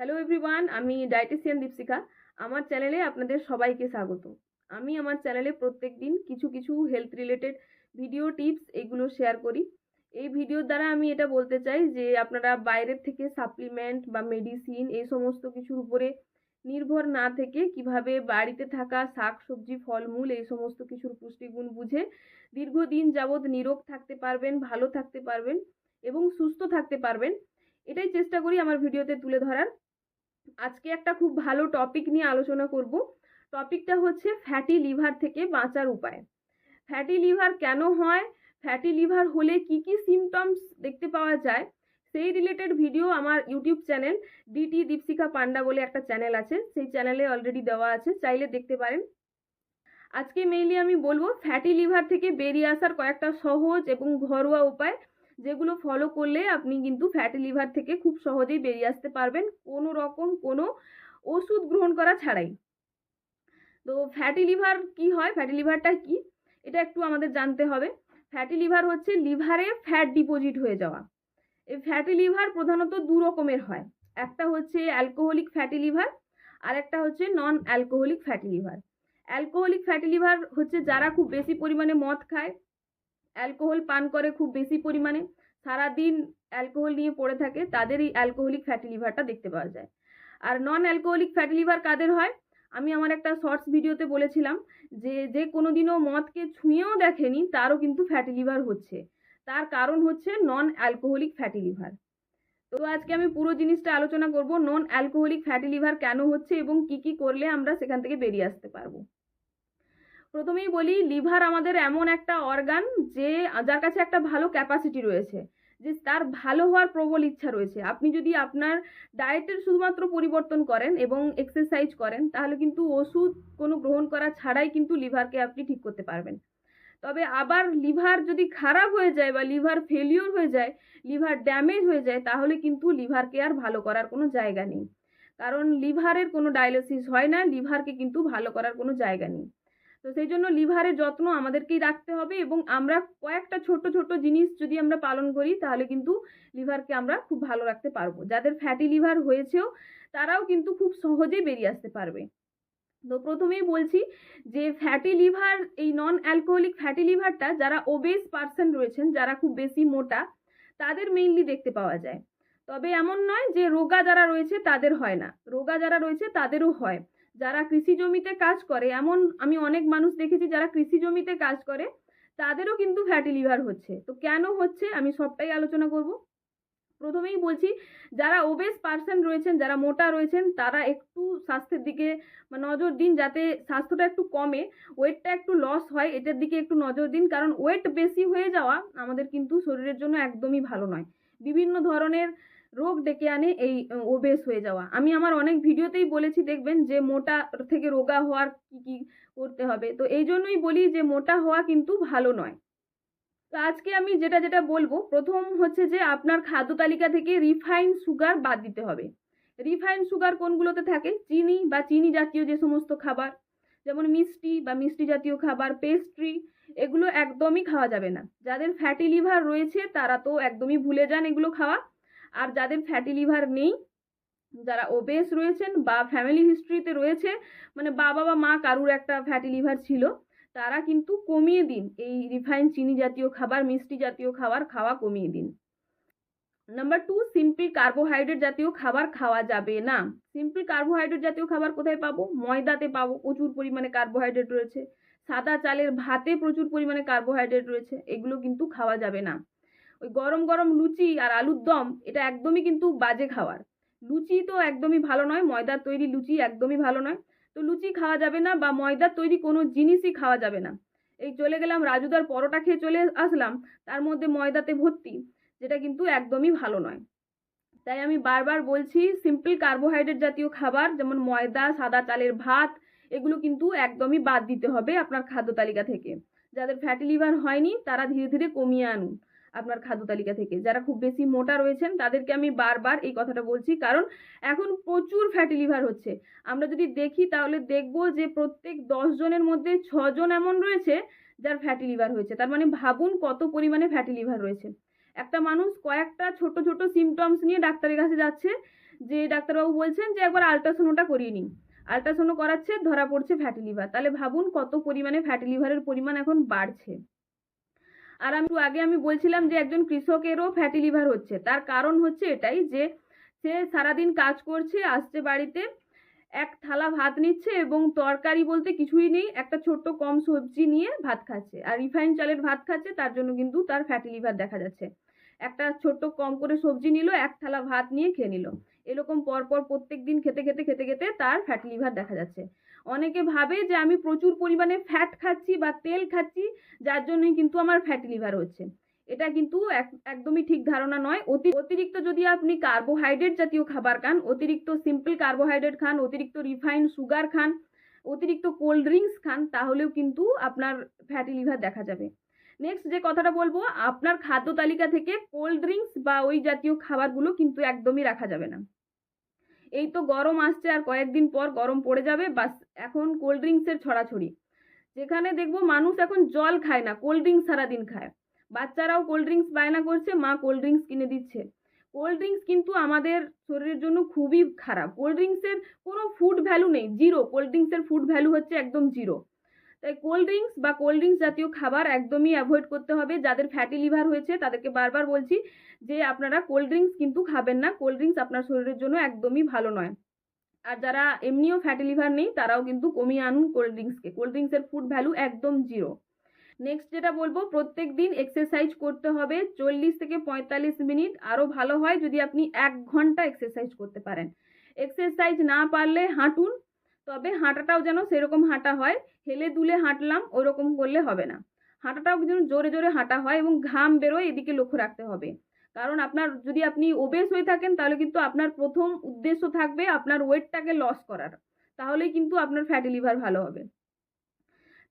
Hello everyone আমি dietitian Dipshikha. আমার চ্যানেলে আপনাদের সবাইকে স্বাগত। আমি আমার চ্যানেলে প্রত্যেক দিন কিছু কিছু হেলথ রিলেটেড ভিডিও টিপস এগুলো শেয়ার করি। এই ভিডিওর দ্বারা আমি এটা বলতে চাই যে, আপনারা বাইরের থেকে সাপ্লিমেন্ট বা মেডিসিন এই সমস্ত কিছুর উপরে নির্ভর না থেকে কীভাবে বাড়িতে থাকা শাক, সবজি, ফলমূল এই সমস্ত কিছুর পুষ্টিগুণ বুঝে দীর্ঘদিন যাবৎ নিরোগ থাকতে পারবেন, ভালো থাকতে পারবেন এবং সুস্থ থাকতে পারবেন। এটাই চেষ্টা করি আমার ভিডিওতে তুলে ধরার। আজকে একটা খুব ভালো টপিক নিয়ে আলোচনা করব। টপিকটা হচ্ছে ফ্যাটি লিভার থেকে বাঁচার উপায়। ফ্যাটি লিভার কেন হয়? ফ্যাটি লিভার হলে কি কি সিমটমস দেখতে পাওয়া যায়? সেই রিলেটেড ভিডিও আমার YouTube channel DT Dipshikha Panda বলে একটা চ্যানেল আছে। সেই চ্যানেলে অলরেডি দেওয়া আছে, চাইলে দেখতে পারেন। আজকে মেইনলি আমি বলব ফ্যাটি লিভার থেকে বেরিয়ে আসার কয়েকটা সহজ এবং ঘরোয়া উপায়। যেগুলো ফলো করলে আপনি কিন্তু ফ্যাটি লিভার থেকে খুব সহজেই বেরিয়ে আসতে পারবেন। কোনো রকম কোনো ওষুধ গ্রহণ করা ছাড়াই। তো ফ্যাটি লিভার কি হয়? ফ্যাটি লিভারটা কি? এটা একটু আমাদের জানতে হবে। ফ্যাটি লিভার হচ্ছে লিভারে ফ্যাট ডিপোজিট হয়ে যাওয়া। এই ফ্যাটি লিভার প্রধানত দু রকমের হয়। একটা হচ্ছে অ্যালকোহলিক ফ্যাটি লিভার আর একটা হচ্ছে non alcoholic fatty liver alcoholic fatty liver হচ্ছে যারা খুব বেশি পরিমাণে মদ খায় অ্যালকোহল পান করে খুব বেশি পরিমাণে। সারাদিন অ্যালকোহল নিয়ে পড়ে থাকে, তাদের এই অ্যালকোহলিক ফ্যাটি লিভারটা দেখতে পাওয়া যায়। আর নন অ্যালকোহলিক ফ্যাটি লিভার কাদের হয়? আমি আমার একটা শর্টস ভিডিওতে বলেছিলাম যে যে কোনো দিনও মদকে ছুঁয়েও দেখেনি, তারও কিন্তু ফ্যাটি লিভার হচ্ছে। তার কারণ হচ্ছে নন অ্যালকোহলিক ফ্যাটি লিভার তো আজকে আমি পুরো জিনিসটা আলোচনা করব নন অ্যালকোহলিক ফ্যাটি লিভার কেন হচ্ছে এবং কি কি করলে আমরা সেখান থেকে বেরিয়ে আসতে পারব। প্রথমেই বলি, লিভার আমাদের এমন একটা অর্গান যে, যার কাছে একটা ভালো ক্যাপাসিটি রয়েছে, যে তার ভালো হওয়ার প্রবল ইচ্ছা রয়েছে। আপনি যদি আপনার ডায়েটের শুধুমাত্র পরিবর্তন করেন এবং এক্সারসাইজ করেন, তাহলে কিন্তু ওষুধ কোনো গ্রহণ করা ছাড়াই কিন্তু লিভারকে আপনি ঠিক করতে পারবেন। তবে আবার লিভার যদি খারাপ হয়ে যায় বা লিভার ফেলিওর হয়ে যায়, লিভার ড্যামেজ হয়ে যায়, তাহলে কিন্তু লিভারকে আর ভালো করার কোনো জায়গা নেই। কারণ লিভারের কোনো ডায়ালিসিস হয় না, লিভারকে কিন্তু ভালো করার কোনো জায়গা নেই। তো সেই জন্য লিভারের যত্ন আমাদেরকেই রাখতে হবে এবং আমরা কয়েকটা ছোট ছোট জিনিস যদি আমরা পালন করি, তাহলে কিন্তু লিভারকে আমরা খুব ভালো রাখতে পারব। যাদের ফ্যাটি লিভার হয়েছেও, তারাও কিন্তু খুব সহজেই বেরিয়ে আসতে পারবে। তো প্রথমেই বলছি যে ফ্যাটি লিভার এই নন অ্যালকোহলিক ফ্যাটি লিভারটা যারা ওবেস পার্সন রয়েছেন, যারা খুব বেশি মোটা, তাদের মেইনলি দেখতে পাওয়া যায়। তবে এমন নয় যে রোগা যারা রয়েছে, তাদের হয় না। রোগা যারা রয়েছে, তাদেরও হয়। যারা কৃষি জমিতে কাজ করে, এমন আমি অনেক মানুষ দেখেছি যারা কৃষি জমিতে কাজ করে, তাদেরও কিন্তু ফ্যাটি লিভার হচ্ছে। তো কেন হচ্ছে? আমি সবটাই আলোচনা করব। প্রথমেই বলছি, যারা ওবেস পার্সন রয়েছেন, যারা মোটা রয়েছেন, তারা একটু স্বাস্থ্যের দিকে নজর দিন যাতে স্বাস্থ্যটা একটু কমে, ওয়েটটা একটু লস হয়, এটার দিকে একটু নজর দিন, কারণ ওয়েট বেশি হয়ে যাওয়া আমাদের কিন্তু শরীরের জন্য একদমই ভালো নয়। বিভিন্ন ধরনের রোগ ডেকে আনে এই ওবেস হয়ে যাওয়া। আমি আমার অনেক ভিডিওতেই বলেছি, দেখবেন যে মোটা থেকে রোগা হওয়ার কী কী করতে হবে। তো এই জন্যই বলি যে মোটা হওয়া কিন্তু ভালো নয়। তো আজকে আমি যেটা যেটা বলব, প্রথম হচ্ছে যে আপনার খাদ্য তালিকা থেকে রিফাইন সুগার বাদ দিতে হবে। রিফাইন সুগার কোনগুলোতে থাকে? চিনি বা চিনি জাতীয় যে সমস্ত খাবার, যেমন মিষ্টি বা মিষ্টি জাতীয় খাবার পেস্ট্রি এগুলো একদমই খাওয়া যাবে না। যাদের ফ্যাটি লিভার রয়েছে, তারা তো একদমই ভুলে যান এগুলো খাওয়া। আর যাদের ফ্যাটি লিভার নেই, যারা ওবেস রয়েছেন বা ফ্যামিলি হিস্ট্রিতে রয়েছে মানে বাবা বা মা কারুর একটা ফ্যাটি লিভার ছিল, তারা কিন্তু কমিয়ে দিন। এই রিফাইন চিনি জাতীয় খাবার, মিষ্টি জাতীয় খাবার খাওয়া কমিয়ে দিন। নাম্বার টু সিম্পল কার্বোহাইড্রেট জাতীয় খাবার খাওয়া যাবে না। সিম্পল কার্বোহাইড্রেট জাতীয় খাবার কোথায় পাবো? ময়দাতে পাবো। প্রচুর পরিমাণে কার্বোহাইড্রেট রয়েছে। সাদা চালের ভাতে প্রচুর পরিমাণে কার্বোহাইড্রেট রয়েছে। এগুলো কিন্তু খাওয়া যাবে না। ওই গরম গরম লুচি আর আলুর দম, এটা একদমই কিন্তু বাজে খাবার। লুচি তো একদমই ভালো নয়, ময়দার তৈরি লুচি একদমই ভালো নয়। তো লুচি খাওয়া যাবে না বা ময়দার তৈরি কোনো জিনিসই খাওয়া যাবে না। এই চলে গেলাম রাজুদার পরোটা খেয়ে চলে আসলাম, তার মধ্যে ময়দাতে ভর্তি, যেটা কিন্তু একদমই ভালো নয়। তাই আমি বারবার বলছি সিম্পল কার্বোহাইড্রেট জাতীয় খাবার, যেমন ময়দা, সাদা চালের ভাত, এগুলো কিন্তু একদমই বাদ দিতে হবে আপনার খাদ্য তালিকা থেকে। যাদের ফ্যাটি লিভার হয়নি, তারা ধীরে ধীরে কমিয়ে আনুন। আপনার খাদ্য তালিকা থেকে। যারা খুব বেশি মোটা রয়েছেন, তাদেরকে আমি বারবার এই কথাটা বলছি, কারণ এখন প্রচুর ফ্যাটি লিভার হচ্ছে। আমরা যদি দেখি, তাহলে দেখব যে প্রত্যেক দশ জনের মধ্যে ছজন এমন রয়েছে, যার ফ্যাটি লিভার হয়েছে। তার মানে ভাবুন কত পরিমাণে ফ্যাটি লিভার রয়েছে। একটা মানুষ কয়েকটা ছোট ছোট সিমটমস নিয়ে ডাক্তারের কাছে যাচ্ছে, যে ডাক্তারবাবু বলছেন যে একবার আলট্রাসোনোটা করিয়ে নিন। আলট্রাসোনো করাচ্ছে, ধরা পড়ছে ফ্যাটি লিভার তাহলে ভাবুন কত পরিমাণে ফ্যাটি লিভারের পরিমাণ এখন বাড়ছে। আর আমি আগে আমি বলছিলাম যে একজন কৃষকেরও ফ্যাটি লিভার হচ্ছে। তার কারণ হচ্ছে এটাই যে, সে সারাদিন কাজ করছে, আসছে বাড়িতে, এক থালা ভাত নিচ্ছে এবং তরকারি বলতে কিছুই নেই, একটা ছোট্ট কম সবজি নিয়ে ভাত খাচ্ছে। আর রিফাইন চালের ভাত খাচ্ছে, তার জন্য কিন্তু তার ফ্যাটি লিভার দেখা যাচ্ছে। একটা ছোট্ট কম করে সবজি নিল, এক থালা ভাত নিয়ে খেয়ে নিল। এরকম পরপর প্রত্যেক দিন খেতে খেতে খেতে খেতে তার ফ্যাটি লিভার দেখা যাচ্ছে। অনেকে ভাবে যে আমি প্রচুর পরিমাণে ফ্যাট খাচ্ছি বা তেল খাচ্ছি, যার জন্যই কিন্তু আমার ফ্যাটি লিভার হচ্ছে। এটা কিন্তু এক- একদমই ঠিক ধারণা নয়। অতি, অতিরিক্ত যদি আপনি কার্বোহাইড্রেট জাতীয় খাবার খান, অতিরিক্ত সিম্পল কার্বোহাইড্রেট খান, অতিরিক্ত রিফাইন সুগার খান, অতিরিক্ত কোল্ড ড্রিঙ্কস খান, তাহলেও কিন্তু আপনার ফ্যাটি লিভার দেখা যাবে। নেক্সট যে কথাটা বলব, আপনার খাদ্য তালিকা থেকে কোল্ড ড্রিঙ্কস বা ওই জাতীয় খাবারগুলো কিন্তু একদমই রাখা যাবে না। এই তো গরম আসছে আর কয়েকদিন পর গরম পড়ে যাবে, বাস এখন কোল্ড ড্রিঙ্কসের ছড়াছড়ি। যেখানে দেখব মানুষ এখন জল খায় না কোল্ড ড্রিঙ্কস সারাদিন খায়। বাচ্চারাও কোল্ড ড্রিঙ্কস বায়না করছে, মা কোল্ড ড্রিঙ্কস কিনে দিচ্ছে। কোল্ড ড্রিঙ্কস কিন্তু আমাদের শরীরের জন্য খুবই খারাপ। কোল্ড ড্রিঙ্কসের কোনো ফুড ভ্যালু নেই জিরো কোল্ড ড্রিঙ্কসের ফুড ভ্যালু হচ্ছে একদম জিরো তাই কোল্ড ড্রিঙ্কস বা কোল্ড ড্রিঙ্কস জাতীয় খাবার একদমই অ্যাভয়েড করতে হবে। যাদের ফ্যাটি লিভার হয়েছে, তাদেরকে বারবার বলছি যে, আপনারা কোল্ড ড্রিঙ্কস কিন্তু খাবেন না। কোল্ড ড্রিঙ্কস আপনার শরীরের জন্য একদমই ভালো নয়। আর যারা এমনিও ফ্যাটি লিভার নেই, তারাও কিন্তু কমিয়ে আনুন কোল্ড ড্রিঙ্কসকে কোল্ড ড্রিঙ্কসের ফুড ভ্যালু একদম জিরো নেক্সট যেটা বলব প্রত্যেক দিন এক্সারসাইজ করতে হবে। চল্লিশ থেকে পঁয়তাল্লিশ মিনিট আরও ভালো হয় যদি আপনি এক ঘণ্টা এক্সারসাইজ করতে পারেন। এক্সারসাইজ না পারলে হাঁটুন, তবে হাঁটাটাও যেন সেরকম হাঁটা হয়। হেলে দুলে হাঁটলাম, ওরকম করলে হবে না। হাঁটাটাও যেন জোরে জোরে হাঁটা হয় এবং ঘাম বেরোয় এদিকে লক্ষ্য রাখতে হবে। কারণ আপনার, যদি আপনি ওবেস হয়ে থাকেন, তাহলে কিন্তু আপনার প্রথম উদ্দেশ্য থাকবে আপনার ওয়েটটাকে লস করার। তাহলেই কিন্তু আপনার ফ্যাটি লিভার ভালো হবে।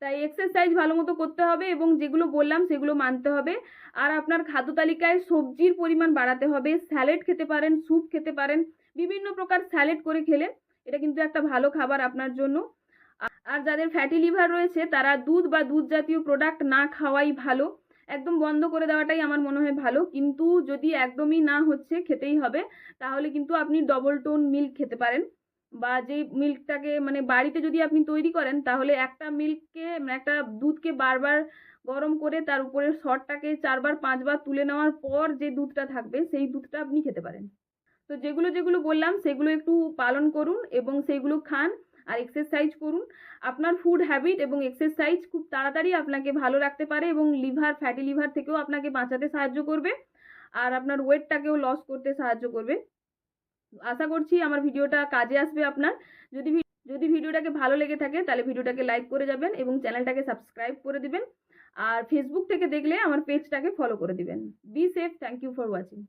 তাই এক্সারসাইজ ভালো মতো করতে হবে এবং যেগুলো বললাম সেগুলো মানতে হবে। আর আপনার খাদ্য তালিকায় সবজির পরিমাণ বাড়াতে হবে। স্যালাড খেতে পারেন, স্যুপ খেতে পারেন। বিভিন্ন প্রকার স্যালাড করে খেলে এটা কিন্তু একটা ভালো খাবার আপনার জন্য। আর যাদের ফ্যাটি লিভার রয়েছে, তারা দুধ বা দুধ জাতীয় প্রোডাক্ট না খাওয়াই ভালো। একদম বন্ধ করে দেওয়াটাই আমার মনে হয় ভালো। কিন্তু যদি একদমই না হচ্ছে, খেতেই হবে, তাহলে কিন্তু আপনি ডবল টোন মিল্ক খেতে পারেন। বা যেই মিল্কটাকে মানে বাড়িতে যদি আপনি তৈরি করেন, তাহলে একটা মিল্ককে মানে একটা দুধকে বারবার গরম করে তার উপরে সরটাকে চারবার, পাঁচবার তুলে নেওয়ার পর যে দুধটা থাকবে, সেই দুধটা আপনি খেতে পারেন। তো যেগুলো যেগুলো বললাম, সেগুলো একটু পালন করুন এবং সেগুলো খান। আর এক্সারসাইজ করুন। আপনার ফুড হ্যাবিট এবং এক্সারসাইজ খুব তাড়াতাড়ি আপনাকে ভালো রাখতে পারে এবং লিভার ফ্যাটি লিভার থেকেও আপনাকে বাঁচাতে সাহায্য করবে। আর আপনার ওয়েটটাকেও লস করতে সাহায্য করবে। আশা করছি আমার ভিডিওটা কাজে আসবে আপনার। যদি যদি ভিডিওটাকে ভালো লেগে থাকে তাহলে ভিডিওটাকে লাইক করে যাবেন এবং চ্যানেলটাকে সাবস্ক্রাইব করে দিবেন। আর ফেসবুক থেকে দেখলে আমার পেজটাকে ফলো করে দিবেন। Be safe thank you for watching